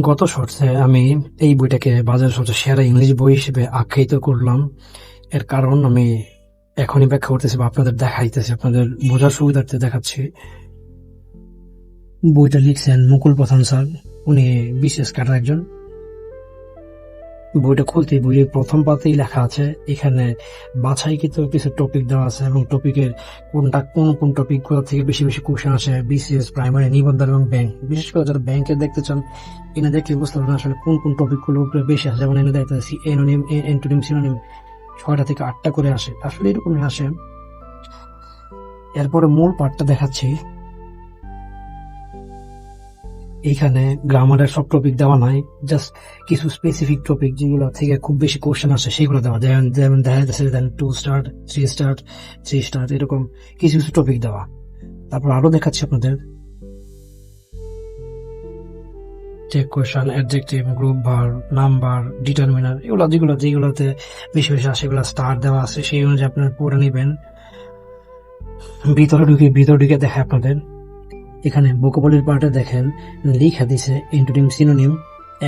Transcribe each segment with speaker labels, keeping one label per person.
Speaker 1: গত শর্তে আমি এই বইটাকে বাজার সবচেয়ে সেরা ইংলিশ বই হিসেবে আখ্যায়িত করলাম। এর কারণ আমি এখনই ব্যাখ্যা করতেছি বা আপনাদের দেখাইতেছি, আপনাদের বোঝার সুবিধার্থে দেখাচ্ছি। বইটা লিখছেন মুকুল প্রধান স্যার, উনি বিশেষ কাটার একজন। বইটা খুলতে বইয়ের প্রথম পাতেই লেখা আছে, এখানে বাছাইকৃত কিছু টপিক দেওয়া আছে এবং টপিকের কোনটা, কোন কোন টপিকগুলো থেকে বেশি বেশি কোশ্চেন আসে বিসিএস প্রাইমারি নিবন্ধন এবং ব্যাংক বিশেষ করে যারা ব্যাংকে দেখতে চান, এনে দেখলে বুঝতে পারবেন আসলে কোন কোন টপিকগুলো বেশি আসে। যেমন এনে দেখতে এনোনিম এন্টোনিম সিনোনিম ছয়টা থেকে আটটা করে আসে। আসলে এরকমই আসে। এরপরে মূল পার্টটা দেখাচ্ছি। এইখানে গ্রামারের সব টপিক দেওয়া নাই জাস্ট কিছু স্পেসিফিক টপিক যেগুলো থেকে খুব বেশি কোশ্চেন আসে, সেগুলো দেওয়া। যেমন যেমন দেখা যাচ্ছে then two star three star three star এরকম কিছু কিছু টপিক দেওয়া। তারপর আরও দেখাচ্ছি আপনাদের। Tag question adjective group verb number determiner এগুলো যেগুলো যেগুলোতে বেশি বেশি আসে, এগুলো স্টার দেওয়া আছে, সেই অনুযায়ী আপনারা পড়ে নেবেন। ভিতরে ঢুকে ভিতরে ঢুকে দেখে আপনাদের। এখানে ভোকাবলির পার্টে দেখেন, লিখা দিছে ইন্টোনিম সিনোনিম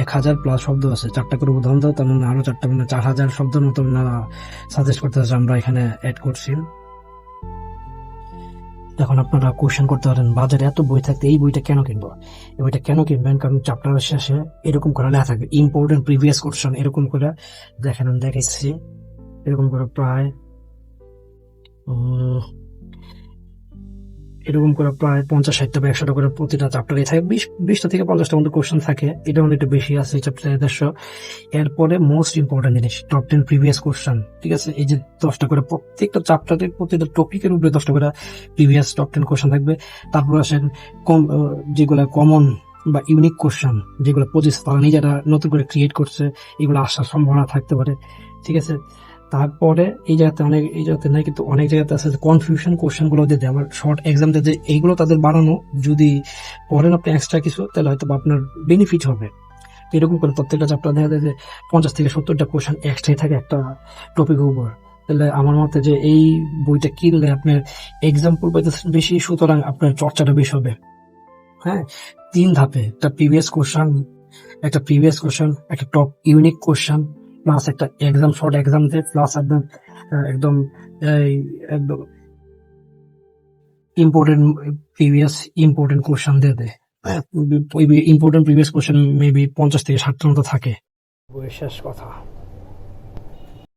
Speaker 1: এক হাজার প্লাস শব্দ আছে। চারটা করে উদাহরণ দাও, তার মানে আরও চারটা মানে চার হাজার শব্দের মতো ওনারা সাজেস্ট হচ্ছে আমরা এখানে অ্যাড করছি। এখন আপনারা কোশ্চেন করতে পারেন, বাজারে এত বই থাকতে এই বইটা কেন কিনবো? এই বইটা কেন কিনবেন? কারণ চ্যাপ্টারের শেষে এরকম করে লেখা থাকবে ইম্পর্টেন্ট প্রিভিয়াস কোশ্চেন এরকম করে দেখেন, আমি দেখেছি এরকম করে প্রায় এরকম করে প্রায় পঞ্চাশ ষাটটা বা একশোটা করে প্রতিটা চ্যাপ্টারে থাকে। বিশ, বিশটা থেকে পঞ্চাশটা মতো কোশ্চেন থাকে। এটা মধ্যে একটু বেশি আছে এই চ্যাপ্টারে দেড়শো। এরপরে মোস্ট ইম্পর্টেন্ট জিনিস টপ টেন প্রিভিয়াস কোশ্চেন ঠিক আছে? এই যে দশটা করে প্রত্যেকটা চ্যাপ্টারের প্রতিটা টপিকের উপরে দশটা করে প্রিভিয়াস টপ টেন কোশ্চেন থাকবে। তারপর আসেন কম যেগুলো কমন বা ইউনিক কোশ্চেন যেগুলো পঁচিশ তারা নিজেরা নতুন করে ক্রিয়েট করছে, এগুলো আসার সম্ভাবনা থাকতে পারে, ঠিক আছে? তারপরে এই জায়গাতে অনেক, এই জায়গাতে নাই, কিন্তু অনেক জায়গাতে আছে কনফিউশন কোশ্চেনগুলো দিতে আমার শর্ট এক্সাম দিতে এইগুলো তাদের বানানো যদি পড়েন আপনি এক্সট্রা কিছু, তাহলে হয়তো আপনার বেনিফিট হবে। এরকম করে প্রত্যেকটা চ্যাপ্টার দেখা যায় যে পঞ্চাশ থেকে সত্তরটা কোশ্চেন এক্সট্রাই থাকে একটা টপিকের উপর। তাহলে আমার মতে যে এই বইটা কিনলে আপনার এক্সাম্পল পাইতেছেন বেশি, সুতরাং আপনার চর্চাটা বেশি হবে। হ্যাঁ তিন ধাপে, একটা প্রিভিয়াস কোশ্চেন একটা প্রিভিয়াস কোশ্চেন একটা টপ ইউনিক কোশ্চেন প্লাস একটা এক্সাম শর্ট এক্সাম দেয় প্লাস একদম একদম একদম ইম্পর্টেন্ট প্রিভিয়াস ইম্পর্টেন্ট কোশ্চেন দিয়ে দেয়। ইম্পর্টেন্ট প্রিভিয়াস কোশ্চেন মেবি পঞ্চাশ থেকে ষাটটার মতো থাকে। শেষ কথা।